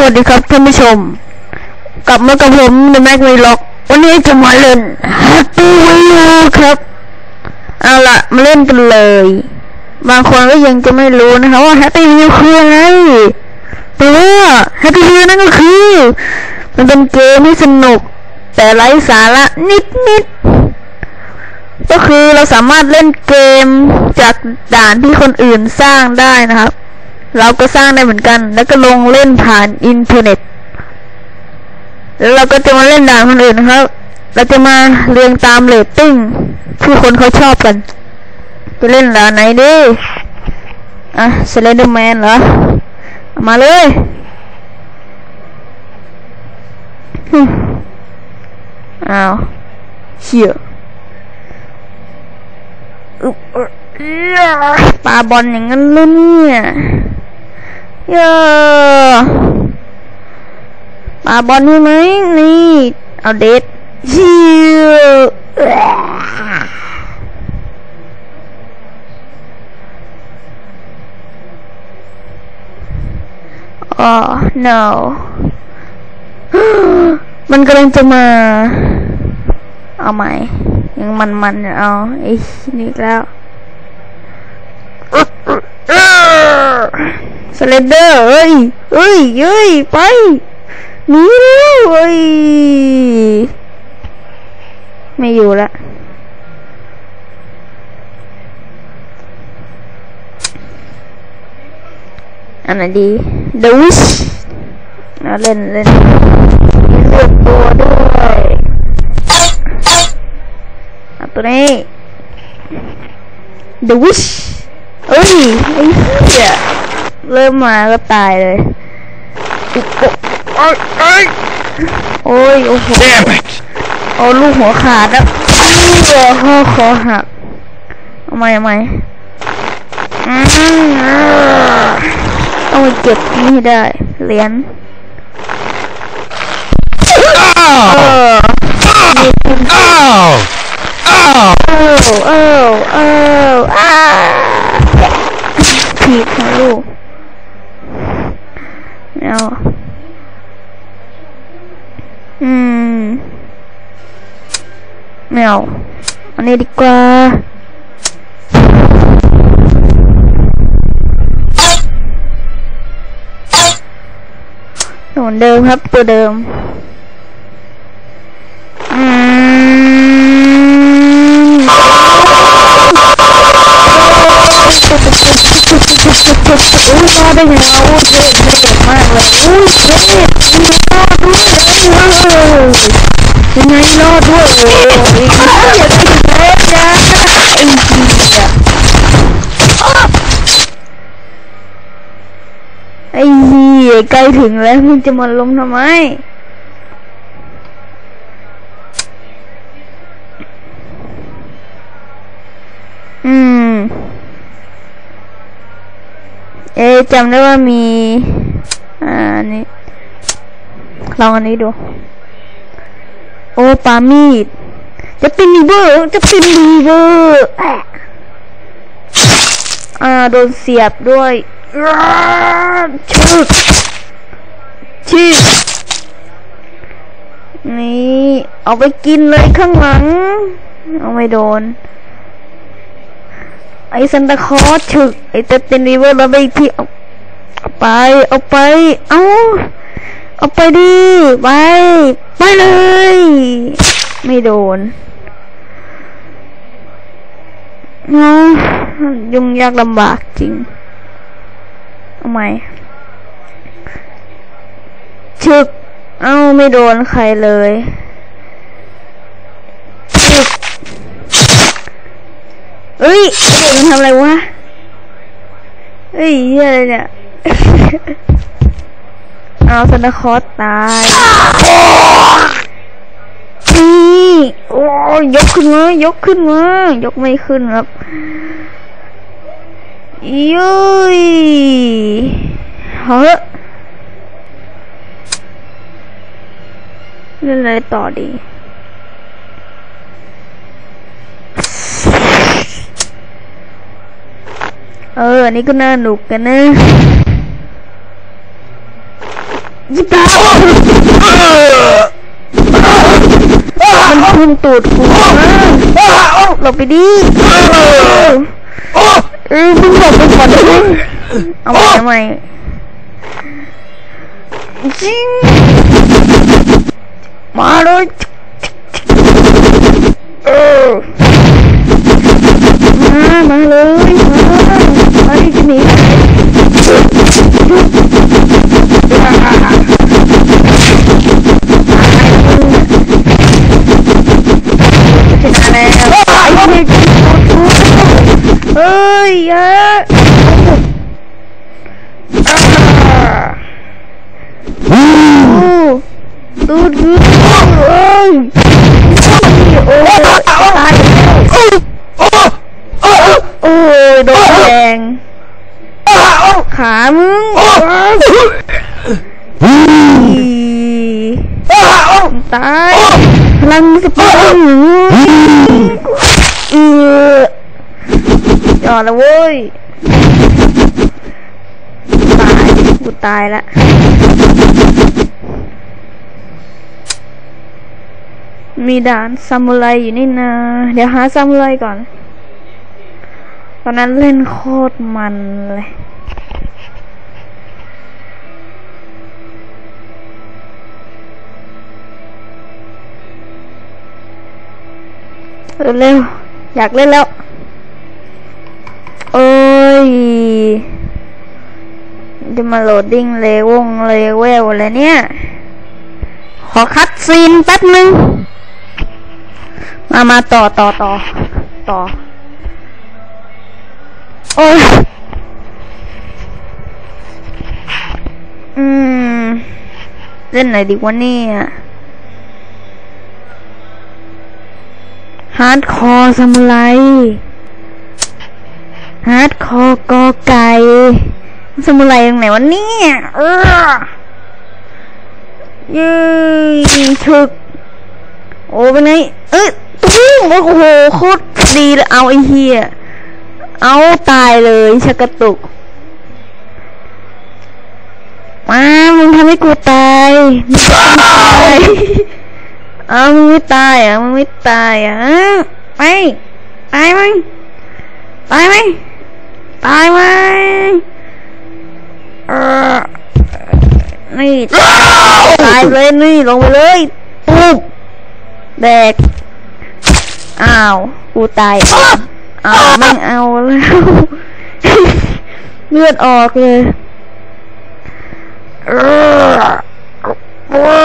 สวัสดีครับท่านผู้ชม กลับมากับผมในแม็กวีล็อกวันนี้จะมาเล่น Happy Wheel ครับเอาละมาเล่นกันเลย บางคนก็ยังจะไม่รู้นะครับว่า Happy Wheel คืออะไรแต่ว่า Happy Wheel นั่นก็คือ มันเป็นเกมที่สนุก แต่ไร้สาระนิดๆก็คือเราสามารถเล่นเกมจากด่านที่คนอื่นสร้างได้นะครับ เราก็สร้างได้เหมือนกัน แล้วก็ลงเล่นผ่านอินเทอร์เน็ต แล้วเราก็จะมาเล่นด่านคนอื่นนะครับ เราจะมาเรียงตามเรตติ้งที่คนเขาชอบกัน จะเล่นด่านไหนดี อะสไลเดอร์แมนเหรอ มาเลยอ้าวเชี่ยอึ๊บเอ้อเอี้ยปาบอลอย่างนั้นเลยเนี่ย เย้อปาบอลใช่ไหมนี่ เอาเด็ดเชี่ยอ๋อ no มันกำลังจะมา เอาใหม่ยังมันมันๆอยู่เอาไอ้นี่อีกแล้ว สเลนเดอร์เอ้ยเอ้ยเอ้ยไปหนีเร็วเอ้ยไม่อยู่ละอันไหนดีดูชเอาเล่นเล่นเลือกตัวด้วยเอาตัวนี้ดูชเอ้ยไอ้เหี้ย เริ่มมาก็ตายเลยโอ้ยโอ้ยโอ้ยโอ้โห Damn it! โอ้ลูกหัวขาดแล้วเออคอคอหักเอาใหม่เอาใหม่อืมเอาไปเก็บนี่ให้ได้เหรียญเอ Oh! อ Oh! Oh! เออเออเอออ้าผิดนะลูก ไม่เอาอืม ไม่เอา อันนี้ดีกว่า เหมือนเดิมครับ ตัวเดิม อืมอุ้ยรอดได้ไงวะอุ้ยเท่เท่มากเลยอุ้ยเท่รอดด้วยเลยยังไงรอดด้วยโอ้ยอย่าได้ถึงแล้วนะไอ้เหี้ยไอ้เหี้ยใกล้ถึงแล้วมึงจะมาลงทำไม อืม เอ๊ะจำได้ว่ามี อ่าอันนี้ลองอันนี้ดู โอ้ปามีด จะเป็นรีเวอร์จะเป็นรีเวอร์อ่าโดนเสียบด้วยชึกชึกนี่ เอาไปกินเลยข้างหลัง เอาไม่โดน ไอ้ซันตาคอสฉึกไอ้เตเตนรีเวอร์เราไปอีกทีเอาไป เอาไป เอาเอาไปดิ ไป ไปเลย ไม่โดนเอายุ่งยากลำบากจริงเอาใหม่ฉึก เอาไม่โดนใครเลยฉึก เอ้ยเด็กมันทำอะไรวะเอ้ยเหี้ยอะไรเนี่ย เอาซันตาคลอสตายนี่โอ้ยยกขึ้นมายกขึ้นมายกไม่ขึ้นครับยุยเฮ้ยเล่นอะไรต่อดี เออ อันนี้ก็น่าหนุกกันนะยิบดามันพุ่งตูดกูมหลบไปดิเออเพิ่งหลบไปก่อนเลยเอาใหม่เอาใหม่จริงมาเลยเออมามาเลยมา มาดิจะหนีชนะแล้วไอ้เหี้ยเฮ้ยเยอะตูดกูเอ้ยโอ้ยตายโอ้ยโดนแทง ขามึงตายพลังสปอร์เออจอดแล้วเว้ย ตายกูตายละมีด่านซามูไรอยู่นี่นะ เดี๋ยวหาซามูไรก่อน ตอนนั้นเล่นโคตรมันเลย เร็วๆอยากเล่นแล้ว เอ้ย จะมาโหลดดิ้งเลวงเลเวลอะไรเนี่ย ขอคัดซีนแป๊บนึง มามาต่อต่อต่อต่อ โอ้ย อืม เล่นไหนดีวะเนี่ย ฮาร์ดคอร์ซามูไรฮาร์ดคอร์กอไก่ซามูไรตรงไหนวะเนี่ยเออยืยฉึก โอ้เป็นไง เอ้ยตุ้งโอ้โหโคตรดีเลยเอาไอ้เหี้ยเอาตายเลยชักกระตุกมามึงทำให้กูตายมึงต้องตาย เอามึงไม่ตายอะมึงไม่ตายอะไปตายไหมตายไหมตายไหมเออนี่ตายเลยนี่ลงไปเลยปุ๊บแดกอ้าวกูตายเองอ้าวม่งเอาแล้วเลือดออกเลยเออ ว้า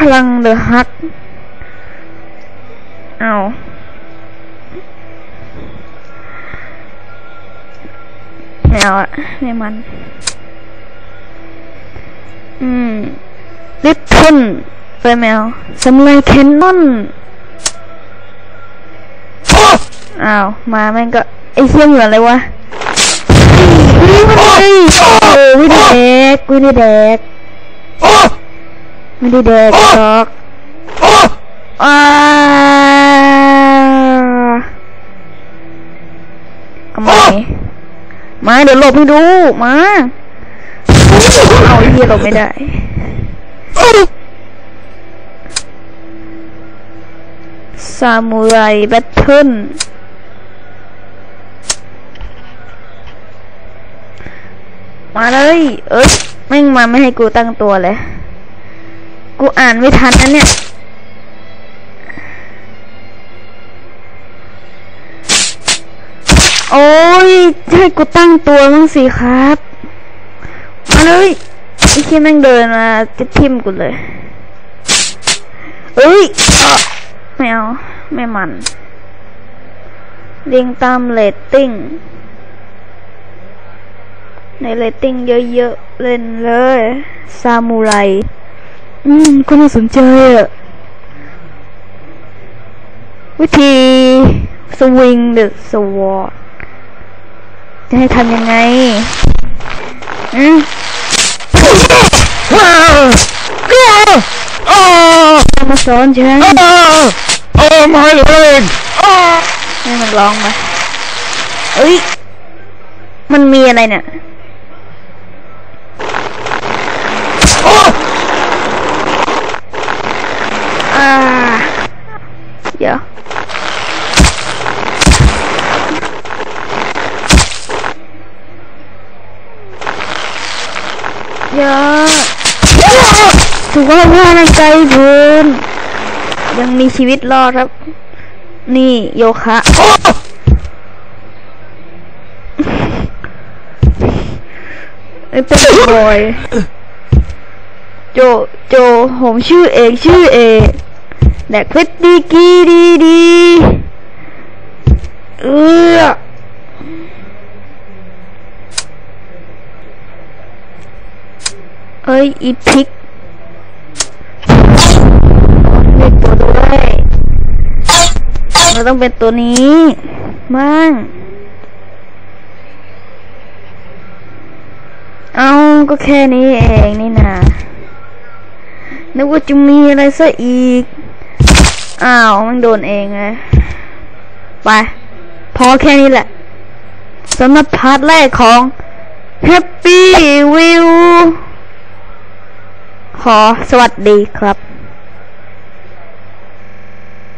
พลังเดือฮัก เอาไม่เอาอะไม่มัน อืม ลิทเทิลไปแมวสำไรแคนนอนอ้าว มาแม่งก็ ไอ้เชี่ยเหมือนอะไรวะวิ่งมาเลยโอ้ไม่ได้แดกไม่ได้แดก ไม่ได้แดกหรอกอ้าเอามามาเดี๋ยวหลบให้ดู มาเอาไอ้เหี้ยหลบไม่ได้ซามูไรแบทเทิลมาเลย เอ้ยแม่งมาไม่ให้กูตั้งตัวเลย กูอ่านไม่ทันนะเนี่ย โอ้ยให้กูตั้งตัวมั้งสิครับ มาเลยไอ้ที่แม่งเดินมาจะทิมกูเลย เอ้ยอไม่เอา ไม่มันเรียงตามเรตติ้ง ในเรตติ้งเยอะๆ เล่นเลยซามูไรอืมก็น่าสนใจอะวิธีสวิงเดอะสวอร์จะให้ทำยังไงอืมมาสอนฉัน Oh, my leg! Ah! ให้มันร้องมาเอ้ย มันมีอะไรเนี่ย พามันไกลเกินยังมีชีวิตรอดครับ นี่โยคะไอ้เป็นบอย โจ โจ ผมชื่อเอกชื่อเอกแดกเพชรดีกีดีดีเออเอ้ย อีพิก เราต้องเป็นตัวนี้มั่งเอาก็แค่นี้เองนี่นานึกว่าจะมีอะไรซะอีก อ้าว มันโดนเองไงไป พอแค่นี้แหละสำหรับพาร์ทแรกของ Happy View ขอสวัสดีครับ